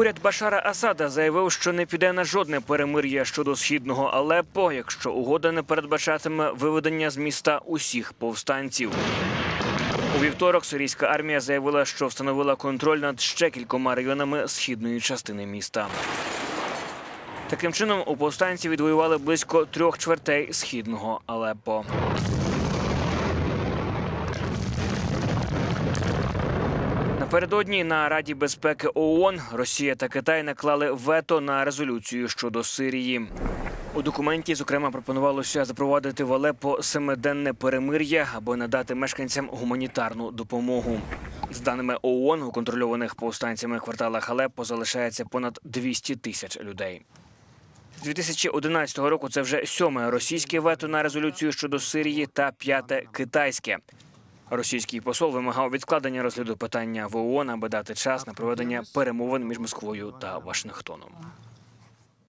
Уряд Башара Асада заявив, що не піде на жодне перемир'я щодо східного Алеппо, якщо угода не передбачатиме виведення з міста усіх повстанців. У вівторок сирійська армія заявила, що встановила контроль над ще кількома районами східної частини міста. Таким чином, у повстанці відвоювали близько трьох чвертей східного Алеппо. Напередодні на Раді безпеки ООН Росія та Китай наклали вето на резолюцію щодо Сирії. У документі, зокрема, пропонувалося запровадити в Алеппо семиденне перемир'я або надати мешканцям гуманітарну допомогу. З даними ООН, у контрольованих повстанцями кварталах Алеппо залишається понад 200 тисяч людей. З 2011 року це вже сьоме російське вето на резолюцію щодо Сирії та п'яте китайське. Російський посол вимагав відкладення розгляду питання в ООН, аби дати час на проведення перемовин між Москвою та Вашингтоном.